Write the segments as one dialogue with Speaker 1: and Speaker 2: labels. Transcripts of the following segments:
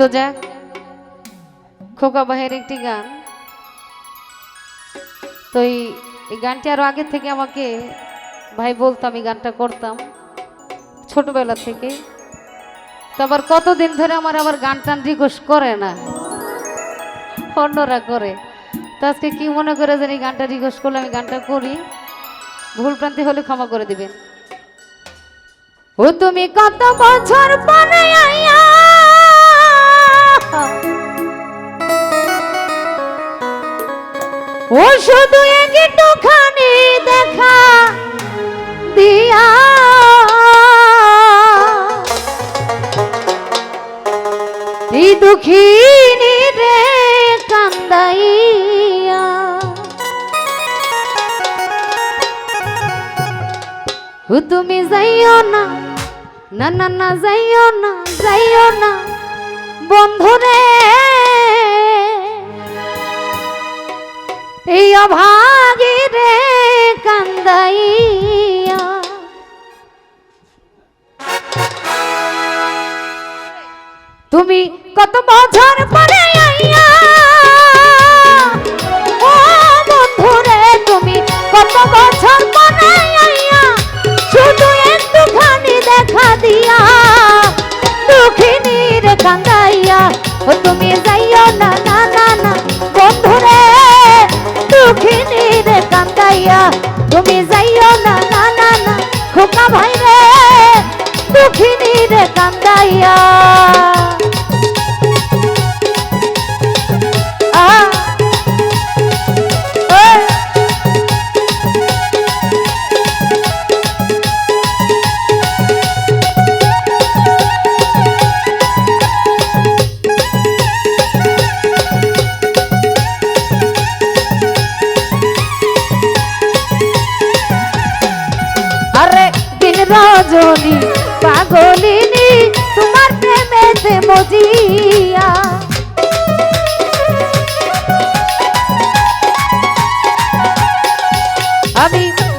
Speaker 1: তো যাক খোকা ভাইয়ের একটি গান। তো এই এই গানটি আরও আগে থেকে আমাকে, ভাই বলতাম এই গানটা করতাম, ছোটবেলা থেকে। তো আবার কতদিন ধরে আমার আবার গান টান রিকোয়েস্ট করে না। অন্যরা করে। তো আজকে কি মনে করে যে এই গানটা রিকোয়েস্ট করলে আমি গানটা করি? ভুল প্রান্তি হলে ক্ষমা করে দিবেন। ও তুমি কত বছর পরে আইয়া ও শুধু একটুখানি দেখা দিয়া। এই দুঃখিনী রে কান্দাইয়া। তুমি যাইও না না না, যাইও না যাইও না। বন্ধুরে প্রিয় ভাগিরে কান্দাইয়া। তুমি কত বছর কান্দাইয়া তুমি যাইও না না না খোকা ভাই রে দুঃখিনী রে কান্দাইয়া।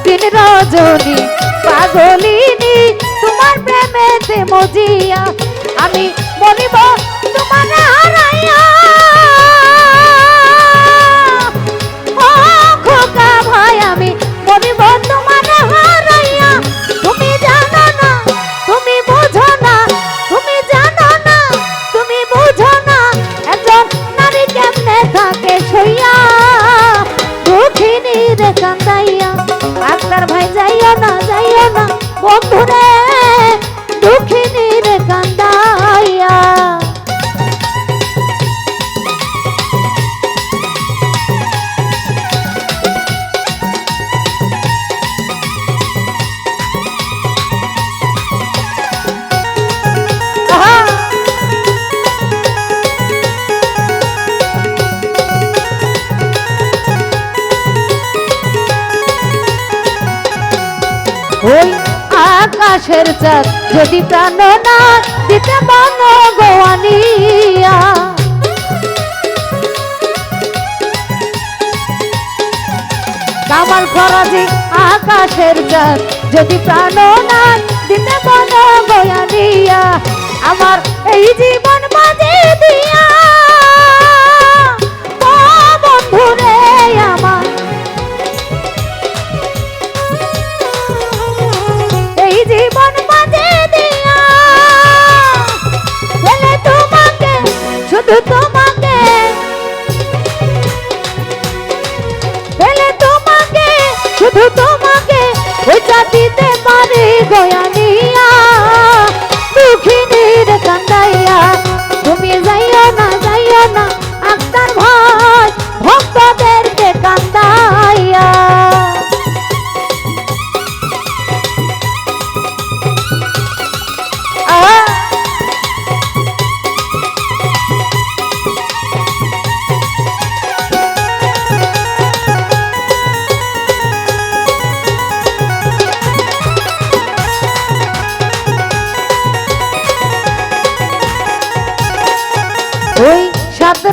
Speaker 1: দিন রজনী পাগলিনী তোমার প্রেমেতে মজিয়া আমি বলিব তোমার হারাইয়া বন্ধুরে দুঃখিনী আকাশের চাঁদ, যদি প্রাণ না দিতে মন গোয়ানিয়া কামাল ফরাজি আকাশের চাঁদ, যদি প্রাণ না দিতে মন গোয়ানিয়া আমার এই জীবন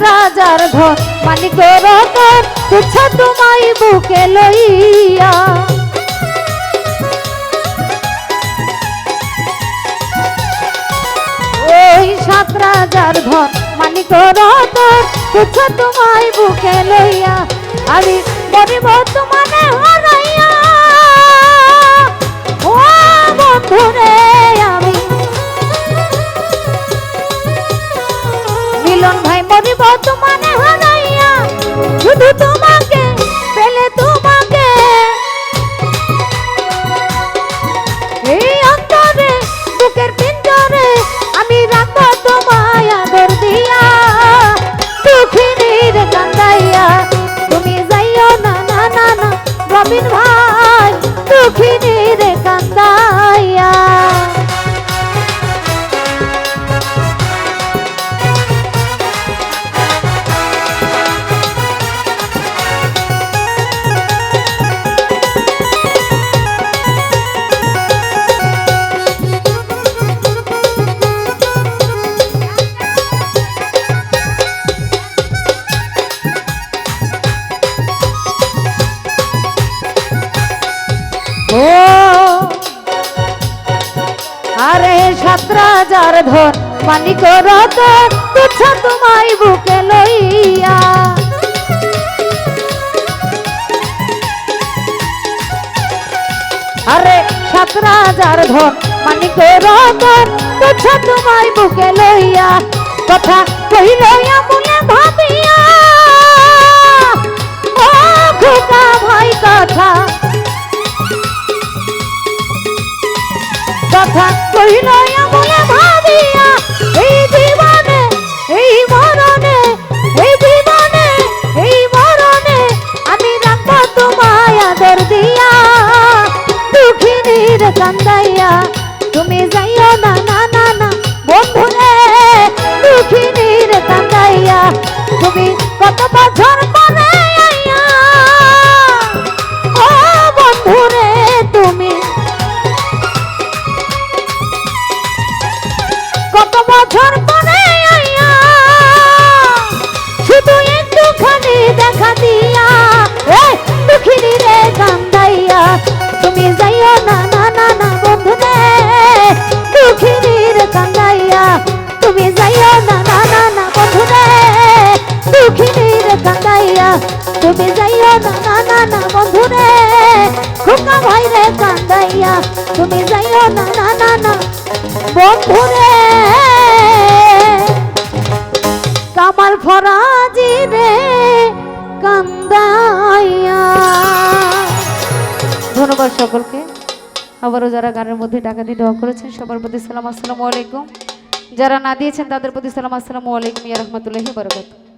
Speaker 1: রাজার ধন মানিক রতন তুচ্ছ তোমায় বুকে লইয়া। ওই সাত রাজার ধন মানি করো তো তুচ্ছ তোমায় বুকে লইয়া। আমি মরিব তোমারে হারাইয়া। ও বন্ধুরে তোমারে হারাইয়া শুধু তোমাকে সাতরাজার ধন মানিক রতন তুচ্ছ তোমায় বুকে লইয়া। আরে সাতরাজার ধন মানিক রতন তুচ্ছ তোমায় বুকে লইয়া। কথা কহিল মনে কত বছর তুমি যাইও না না না না বন্ধু রে খোকা ভাই রে কান্দাইয়া। তুমি যাইও না না না না, বন্ধুরে, কামাল ফরাজি রে কান্দাইয়া। ধন্যবাদ সকলকে। আবারও যারা গানের মধ্যে টাকা দিয়ে দোয়া করেছেন, সবার প্রতি সালাম, আসসালামু আলাইকুম। যারা না দিয়েছেন, তাদের প্রতি সালাম, আসসালামু আলাইকুম, ইয়া রহমতুল্লাহি বারাকাতুহু।